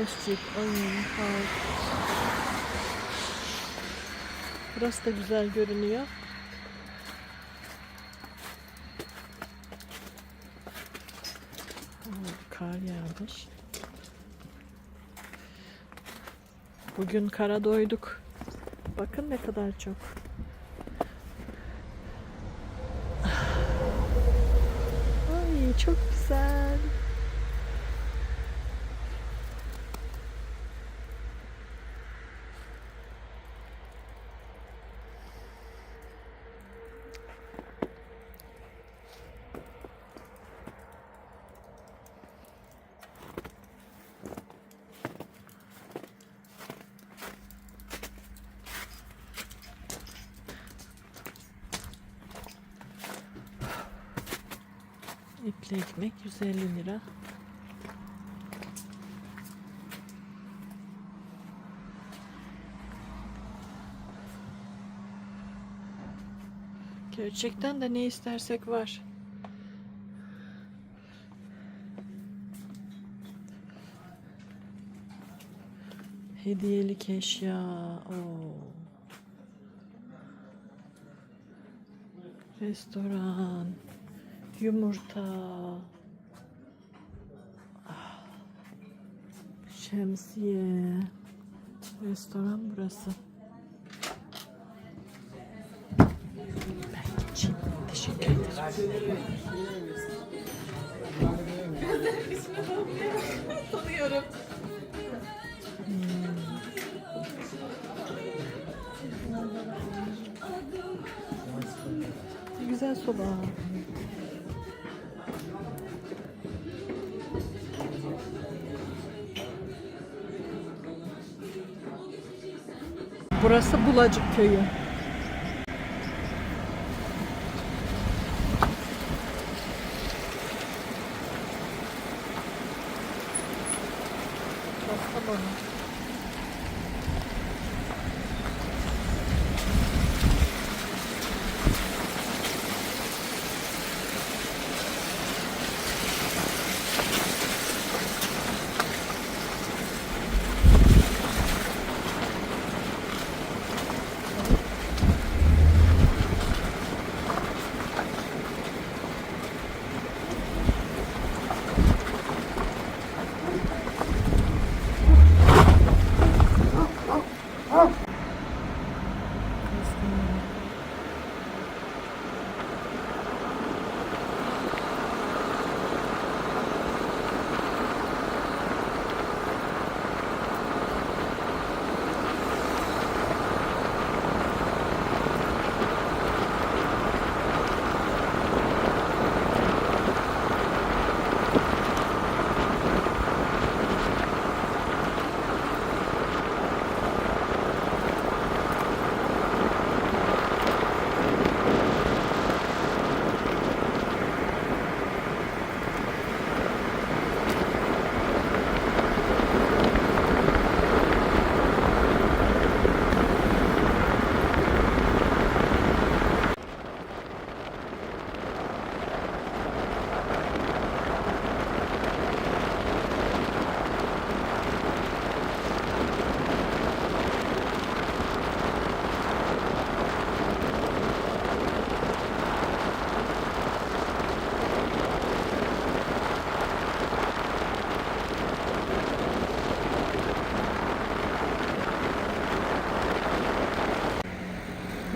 mescit, oyun, park. Burası da güzel görünüyor. Kar yağmış. Bugün kara doyduk. Bakın ne kadar çok. Ay çok güzel. İpli ekmek 150 lira. Gerçekten de ne istersek var. Hediyelik eşya. Oo. Restoran. Yumurta. Ah. Şemsiye. Restoran burası. Ben geçeyim. Teşekkür ederim. Tanıyorum. Ne güzel soba. Burası Bulacık Köyü.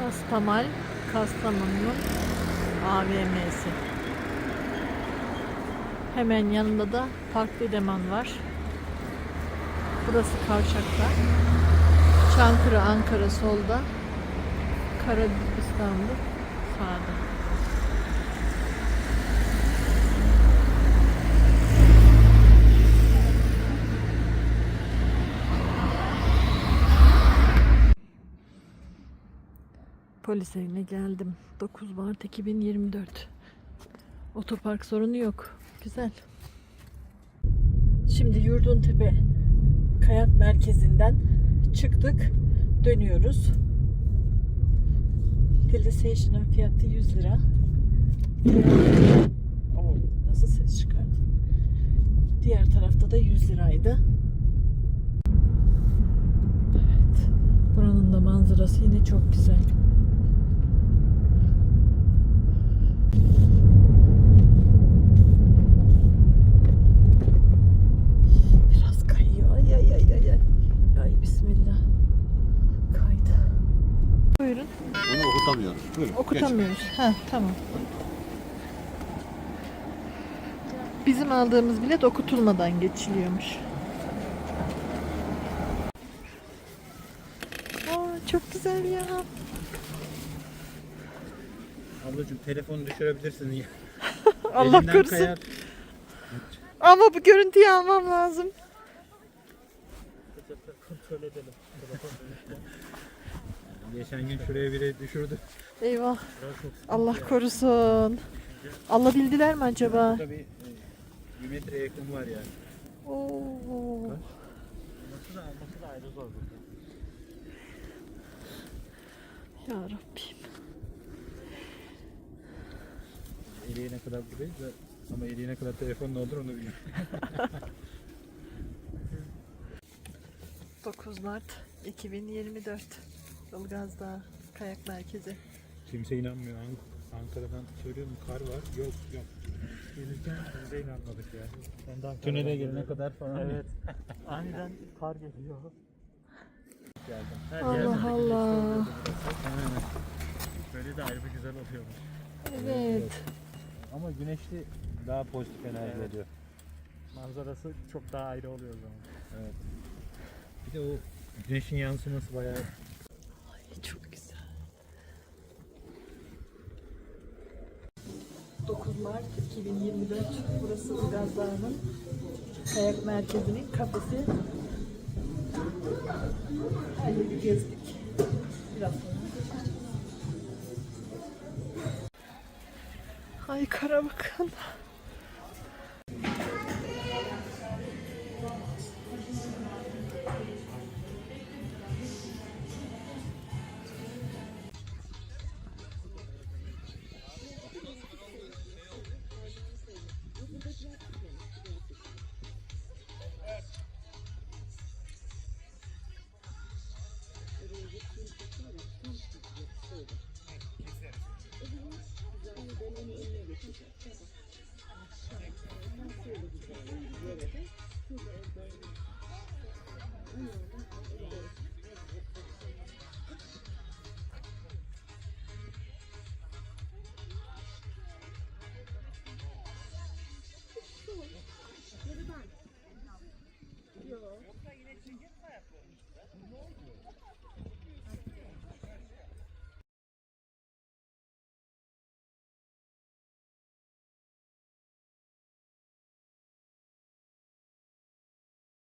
Kastamal, Kastamonu'nun AVM'si. Hemen yanında da Park Dedeman var. Burası kavşakta. Çankırı, Ankara solda. Karadeniz, İstanbul sağda. Polis evine geldim. 9 Mart 2024. Otopark sorunu yok. Güzel. Şimdi Yurdun Tepe Kayak Merkezi'nden çıktık. Dönüyoruz. PlayStation'ın fiyatı 100 lira. Oo, nasıl ses çıkardı? Diğer tarafta da 100 liraydı. Evet. Buranın da manzarası yine çok güzel. Buyurun. Okutamıyoruz. Ha tamam. Bizim aldığımız bilet okutulmadan geçiliyormuş. Aa, çok güzel ya. Ablacığım telefonu düşürebilirsin ya. Allah Elinden korusun. kayar. Ama bu görüntüyü almam lazım. Kontrol edelim. Geçen gün şuraya biri düşürdü. Eyvah. Allah korusun. Alabildiler mi acaba? Burada bir, e, bir metre yakın var yani. Oo. Alması da alması da ayrı zor. Ya Rabbim. Eriğine kadar buradayız da ama eriğine kadar telefon ne olur onu bilmiyorum. 9 Mart 2024 Ilgaz Dağı Kayak Merkezi. Kimse inanmıyor. Ank- Ankara'dan söylüyorum kar var. Yok yok. Gelirken biz de inanmadık ya. Tünele gelene kadar falan. Evet. Aniden kar geliyor. Geldim. Her Allah yerde Allah. Böyle de ayrı bir güzel oluyormuş. Evet. Ama güneşli daha pozitif enerji Evet. oluyor. Manzarası çok daha ayrı oluyor o zaman. Evet. Bir de o güneşin yansıması bayağı Ay, çok güzel. 9 Mart 2024 burası Ilgaz Dağı'nın kayak merkezinin kafesi. Her yeri gezdik. Biraz sonra. Ay kara bakın.